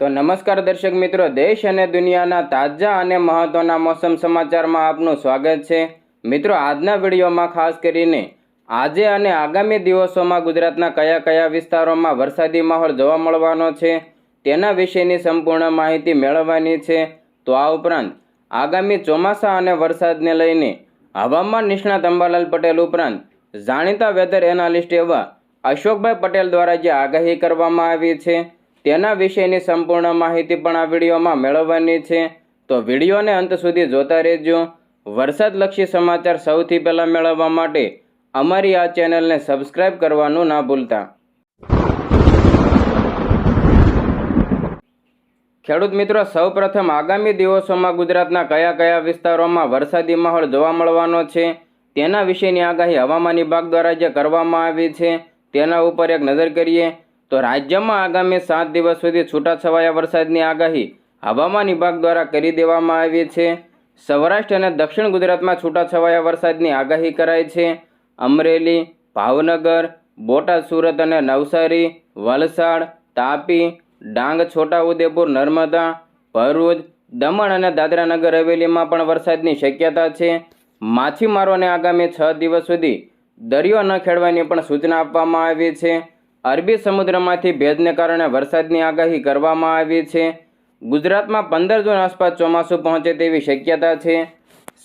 તો નમસ્કાર દર્શક મિત્રો, દેશ અને દુનિયાના તાજા અને મહત્વના મોસમ સમાચારમાં આપનું સ્વાગત છે. મિત્રો, આજના વિડીયોમાં ખાસ કરીને આજે અને આગામી દિવસોમાં ગુજરાતના કયા કયા વિસ્તારોમાં વરસાદી માહોલ જોવા મળવાનો છે, તેના વિશેની સંપૂર્ણ માહિતી મેળવવાની છે. તો આ ઉપરાંત આગામી ચોમાસા અને વરસાદને લઈને હવામાન નિષ્ણાત અંબાલાલ પટેલ ઉપરાંત જાણીતા વેધર એનાલિસ્ટ એવા અશોકભાઈ પટેલ દ્વારા જે આગાહી કરવામાં આવી છે તેના વિશેની સંપૂર્ણ માહિતી પણ આ વિડીયોમાં મેળવવાની છે. તો વિડીયોને અંત સુધી જોતા રહેજો. વરસાદલક્ષી સમાચાર સૌથી પહેલાં મેળવવા માટે અમારી આ ચેનલને સબસ્ક્રાઇબ કરવાનું ના ભૂલતા. ખેડૂત મિત્રો, સૌપ્રથમ આગામી દિવસોમાં ગુજરાતના કયા કયા વિસ્તારોમાં વરસાદી માહોલ જોવા મળવાનો છે, તેના વિશેની આગાહી હવામાન વિભાગ દ્વારા જે કરવામાં આવી છે, તેના ઉપર એક નજર કરીએ. તો રાજ્યમાં આગામી સાત દિવસ સુધી છૂટાછવાયા વરસાદની આગાહી હવામાન વિભાગ દ્વારા કરી દેવામાં આવી છે. સૌરાષ્ટ્ર અને દક્ષિણ ગુજરાતમાં છૂટાછવાયા વરસાદની આગાહી કરાઈ છે. અમરેલી, ભાવનગર, બોટાદ, સુરત અને નવસારી, વલસાડ, તાપી, ડાંગ, છોટાઉદેપુર, નર્મદા, ભરૂચ, દમણ અને દાદરાનગર હવેલીમાં પણ વરસાદની શક્યતા છે. માછીમારોને આગામી છ દિવસ સુધી દરિયો ન ખેડવાની પણ સૂચના આપવામાં આવી છે. અરબી સમુદ્રમાંથી ભેજને કારણે વરસાદની આગાહી કરવામાં આવી છે. ગુજરાતમાં પંદર જૂન આસપાસ ચોમાસું પહોંચે તેવી શક્યતા છે.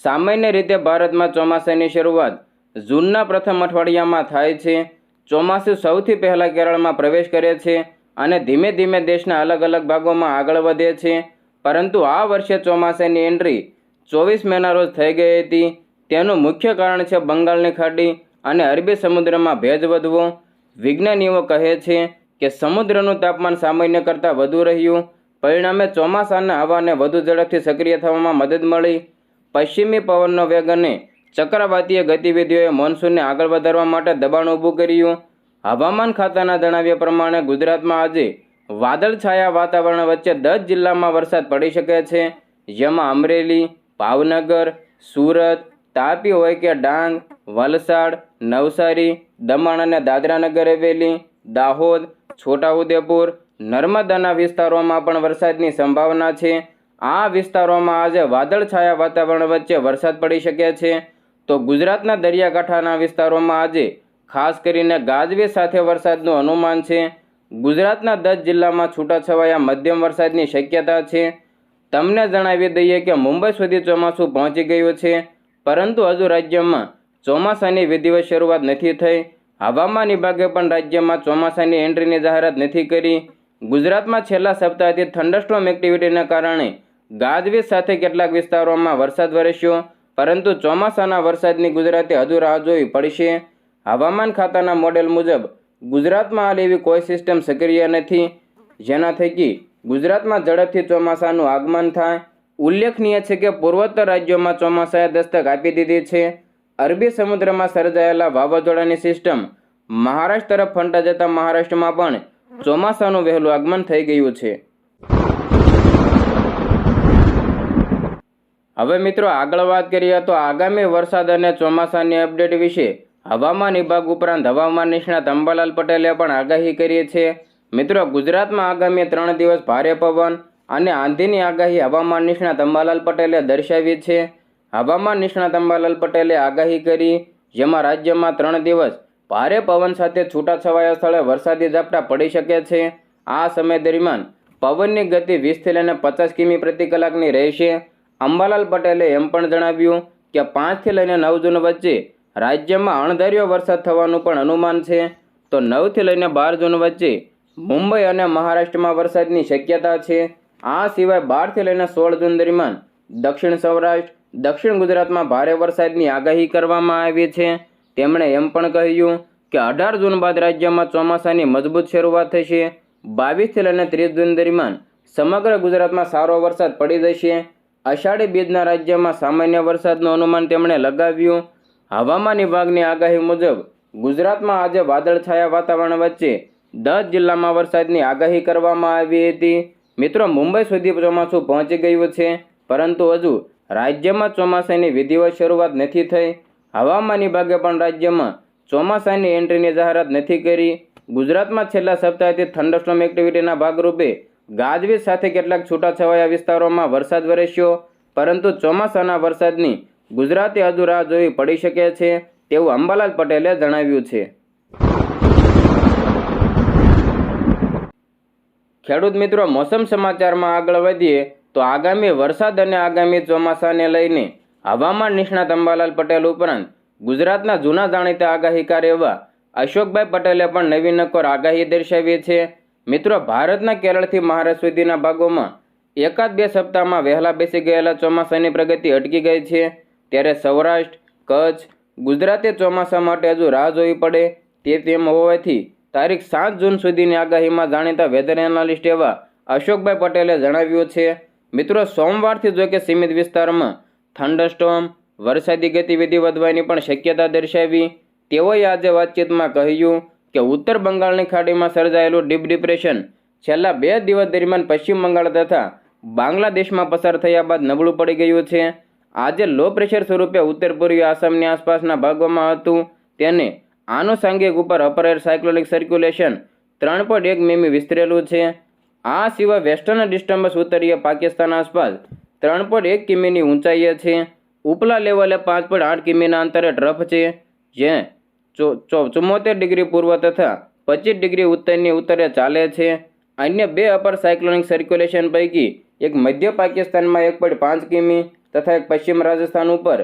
સામાન્ય રીતે ભારતમાં ચોમાસાની શરૂઆત જૂનના પ્રથમ અઠવાડિયામાં થાય છે. ચોમાસું સૌથી પહેલાં કેરળમાં પ્રવેશ કરે છે અને ધીમે ધીમે દેશના અલગ અલગ ભાગોમાં આગળ વધે છે. પરંતુ આ વર્ષે ચોમાસાની એન્ટ્રી ચોવીસ મેના રોજ થઈ ગઈ હતી. તેનું મુખ્ય કારણ છે બંગાળની ખાડી અને અરબી સમુદ્રમાં ભેજ વધવો. વિજ્ઞાનીઓ કહે છે કે સમુદ્રનું તાપમાન સામાન્ય કરતાં વધુ રહ્યું. પરિણામે ચોમાસાના હવાને વધુ ઝડપથી સક્રિય થવામાં મદદ મળી. પશ્ચિમી પવનનો વેગ અને ચક્રવાતીય ગતિવિધિઓએ મોન્સૂનને આગળ વધારવા માટે દબાણ ઊભું કર્યું. હવામાન ખાતાના જણાવ્યા પ્રમાણે ગુજરાતમાં આજે વાદળછાયા વાતાવરણ વચ્ચે દસ જિલ્લામાં વરસાદ પડી શકે છે. જેમાં અમરેલી, ભાવનગર, સુરત, તાપી હોય કે ડાંગ, વલસાડ નવસારી, દમણ અને દાદરાનગર હવેલી દાહોદ, છોટાઉદેપુર, નર્મદાના વિસ્તારોમાં પણ વરસાદની સંભાવના છે. આ વિસ્તારોમાં આજે વાદળછાયા વાતાવરણ વચ્ચે વરસાદ પડી શકે છે. તો ગુજરાતના દરિયાકાંઠાના વિસ્તારોમાં આજે ખાસ કરીને ગાજવીજ સાથે વરસાદનું અનુમાન છે. ગુજરાતના દસ જિલ્લામાં છૂટાછવાયા મધ્યમ વરસાદની શક્યતા છે. તમને જણાવી દઈએ કે મુંબઈ સુધી ચોમાસું પહોંચી ગયું છે. પરંતુ હજુ રાજ્યમાં ચોમાસાની વિધિવત શરૂઆત નથી થઈ. હવામાન વિભાગે પણ રાજ્યમાં ચોમાસાની એન્ટ્રીની જાહેરાત નથી કરી. ગુજરાતમાં છેલ્લા સપ્તાહથી થંડરસ્ટોમ એક્ટિવિટીના કારણે ગાજવીજ સાથે કેટલાક વિસ્તારોમાં વરસાદ વરસ્યો, પરંતુ ચોમાસાના વરસાદની ગુજરાતે હજુ રાહ જોવી પડશે. હવામાન ખાતાના મોડેલ મુજબ, ગુજરાતમાં હાલ એવી કોઈ સિસ્ટમ સક્રિય નથી. જેના થકી ગુજરાતમાં ઝડપથી ચોમાસાનું આગમન થાય. ઉલ્લેખનીય છે કે પૂર્વોત્તર રાજ્યોમાં ચોમાસાએ દસ્તક આપી દીધી છે. અરબી સમુદ્રમાં સર્જાયેલા વાવાઝોડાની સિસ્ટમ મહારાષ્ટ્ર તરફ ફંટા જતા મહારાષ્ટ્રમાં પણ ચોમાસાનું વહેલું આગમન થઈ ગયું છે. હવે મિત્રો આગળ વાત કરીએ તો આગામી વરસાદ અને ચોમાસાની અપડેટ વિશે હવામાન વિભાગ ઉપરાંત હવામાન નિષ્ણાત અંબાલાલ પટેલે પણ આગાહી કરી છે. મિત્રો ગુજરાતમાં આગામી ત્રણ દિવસ ભારે પવન અને આંધીની આગાહી હવામાન નિષ્ણાત અંબાલાલ પટેલે દર્શાવી છે. હવામાન નિષ્ણાત અંબાલાલ પટેલે આગાહી કરી, જેમાં રાજ્યમાં ત્રણ દિવસ ભારે પવન સાથે છૂટાછવાયા સ્થળે વરસાદી ઝાપટા પડી શકે છે. આ સમય દરમિયાન પવનની ગતિ વીસથી લઈને પચાસ કિમી પ્રતિ કલાકની રહેશે. અંબાલાલ પટેલે એમ પણ જણાવ્યું કે પાંચથી લઈને નવ જૂન વચ્ચે રાજ્યમાં અણધાર્યો વરસાદ થવાનું પણ અનુમાન છે. તો નવથી લઈને બાર જૂન વચ્ચે મુંબઈ અને મહારાષ્ટ્રમાં વરસાદની શક્યતા છે. આ સિવાય બારથી લઈને સોળ જૂન દરમિયાન દક્ષિણ સૌરાષ્ટ્ર દક્ષિણ ગુજરાતમાં ભારે વરસાદની આગાહી કરવામાં આવી છે. તેમણે એમ પણ કહ્યું કે અઢાર જૂન બાદ રાજ્યમાં ચોમાસાની મજબૂત શરૂઆત થશે. બાવીસથી લઈને ત્રીસ જૂન દરમિયાન સમગ્ર ગુજરાતમાં સારો વરસાદ પડી જશે. અષાઢી બીજના રાજ્યમાં સામાન્ય વરસાદનું અનુમાન તેમણે લગાવ્યું. હવામાન વિભાગની આગાહી મુજબ, ગુજરાતમાં આજે વાદળછાયા વાતાવરણ વચ્ચે દસ જિલ્લામાં વરસાદની આગાહી કરવામાં આવી હતી. મિત્રો, મુંબઈ સુધી ચોમાસું પહોંચી ગયું છે, પરંતુ હજુ રાજ્યમાં ચોમાસાની વિધિવત શરૂઆત નથી થઈ. હવામાન વિભાગે પણ રાજ્યમાં ચોમાસાની એન્ટ્રીની જાહેરાત નથી કરી. ગુજરાતમાં છેલ્લા સપ્તાહથી થંડરસ્ટોમ એક્ટિવિટીના ભાગરૂપે ગાજવીજ સાથે કેટલાક છૂટાછવાયા વિસ્તારોમાં વરસાદ વરસ્યો. પરંતુ ચોમાસાના વરસાદની ગુજરાતે હજુ રાહ જોવી પડી શકે છે તેવું અંબાલાલ પટેલે જણાવ્યું છે. ખેડૂત મિત્રો, મોસમ સમાચારમાં આગળ વધીએ. તો આગામી વરસાદ અને આગામી ચોમાસાને લઈને હવામાન નિષ્ણાત અંબાલાલ પટેલ ઉપરાંત ગુજરાતના જૂના જાણીતા આગાહીકાર એવા અશોકભાઈ પટેલે પણ નવી નકોર આગાહી દર્શાવી છે. મિત્રો, ભારતના કેરળથી મહારાષ્ટ્ર સુધીના ભાગોમાં એકાદ બે સપ્તાહમાં વહેલા બેસી ગયેલા ચોમાસાની પ્રગતિ અટકી ગઈ છે. ત્યારે સૌરાષ્ટ્ર, કચ્છ, ગુજરાતે ચોમાસા માટે હજુ રાહ જોવી પડે તે તેમ હોવાથી તારીખ સાત જૂન સુધીની આગાહીમાં જાણીતા વેધર એનાલિસ્ટ એવા અશોકભાઈ પટેલે જણાવ્યું છે. મિત્રો, સોમવારથી જો કે સીમિત વિસ્તારમાં થંડરસ્ટોમ, વરસાદી ગતિવિધિ વધવાની પણ શક્યતા દર્શાવી. તેઓએ આજે વાતચીતમાં કહ્યું કે ઉત્તર બંગાળની ખાડીમાં સર્જાયેલું ડીપ ડિપ્રેશન છેલ્લા બે દિવસ દરમિયાન પશ્ચિમ બંગાળ તથા બાંગ્લાદેશમાં પસાર થયા બાદ નબળું પડી ગયું છે. આજે લો પ્રેશર સ્વરૂપે ઉત્તર પૂર્વી આસામની આસપાસના ભાગોમાં હતું. તેને આનુષાંગિક ઉપર અપર એર સાયક્લોનિક સર્ક્યુલેશન ત્રણ પોઈન્ટ એક મીમી વિસ્તરેલું છે. આ સિવાય વેસ્ટર્ન ડિસ્ટર્બન્સ ઉત્તરીય પાકિસ્તાન આસપાસ ત્રણ પોઈન્ટ એક કિમીની ઊંચાઈએ છે. ઉપલા લેવલે પાંચ પોઈન્ટ આઠ કિમીના અંતરે ટ્રફ છે. જે ચુમ્મોતેર ડિગ્રી પૂર્વ તથા પચીસ ડિગ્રી ઉત્તરની ઉત્તરે ચાલે છે. અન્ય બે અપર સાયક્લોનિક સર્ક્યુલેશન પૈકી એક મધ્ય પાકિસ્તાનમાં એક પોઈન્ટ પાંચ કિમી તથા એક પશ્ચિમ રાજસ્થાન ઉપર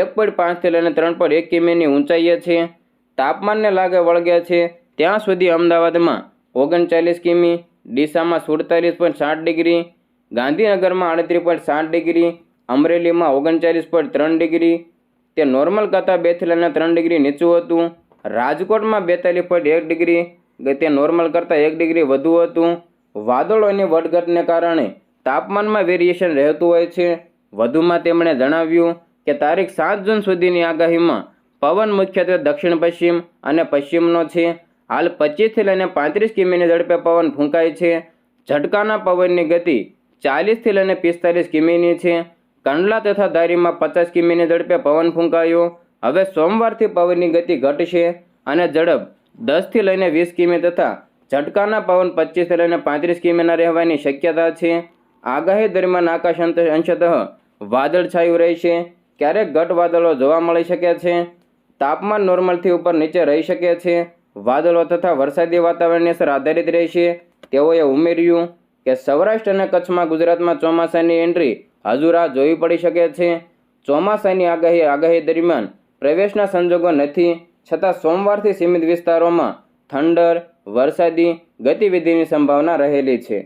એક પોઈન્ટ પાંચથી લઈને ત્રણ પોઈન્ટ એક કિમીની ઊંચાઈએ છે. તાપમાનને લાગે વળગે છે. ત્યાં સુધી અમદાવાદમાં ઓગણચાલીસ કિમી ડીસામાં સુડતાલીસ પોઈન્ટ સાઠ ડિગ્રી, ગાંધીનગરમાં આડત્રીસ પોઈન્ટ સાઠ ડિગ્રી, અમરેલીમાં ઓગણચાલીસ પોઈન્ટ ત્રણ ડિગ્રી, તે નોર્મલ કરતાં બેથી લઈને ત્રણ ડિગ્રી નીચું હતું. રાજકોટમાં બેતાલીસ પોઈન્ટ એક ડિગ્રી તે નોર્મલ કરતાં એક ડિગ્રી વધુ હતું. વાદળોની વધઘટને કારણે તાપમાનમાં વેરિએશન રહેતું હોય છે. વધુમાં તેમણે જણાવ્યું કે તારીખ સાત જૂન સુધીની આગાહીમાં પવન મુખ્યત્વે દક્ષિણ પશ્ચિમ અને પશ્ચિમનો છે. હાલ પચીસથી લઈને પાંત્રીસ કિમીની ઝડપે પવન ફૂંકાય છે. ઝટકાના પવનની ગતિ ચાલીસથી લઈને પિસ્તાલીસ કિમીની છે. કંડલા તથા ધારીમાં પચાસ કિમીની ઝડપે પવન ફૂંકાયો. હવે સોમવારથી પવનની ગતિ ઘટશે અને ઝડપ દસથી લઈને વીસ કિમી તથા ઝટકાના પવન પચીસથી લઈને પાંત્રીસ કિમીના રહેવાની શક્યતા છે. આગાહી દરમિયાન આકાશ અંશતઃ વાદળછાયું રહેશે. ક્યારેક ઘટ વાદળો જોવા મળી શકે છે. તાપમાન નોર્મલથી ઉપર નીચે રહી શકે છે. વાદળો તથા વરસાદી વાતાવરણની અસર આધારિત રહેશે તેઓએ ઉમેર્યું કે સૌરાષ્ટ્ર અને કચ્છમાં ગુજરાતમાં ચોમાસાની એન્ટ્રી હજુ રાહ જોવી પડી શકે છે. ચોમાસાની આગાહી આગાહી દરમિયાન પ્રવેશના સંજોગો નથી, છતાં સોમવારથી સીમિત વિસ્તારોમાં થંડર વરસાદી ગતિવિધિની સંભાવના રહેલી છે.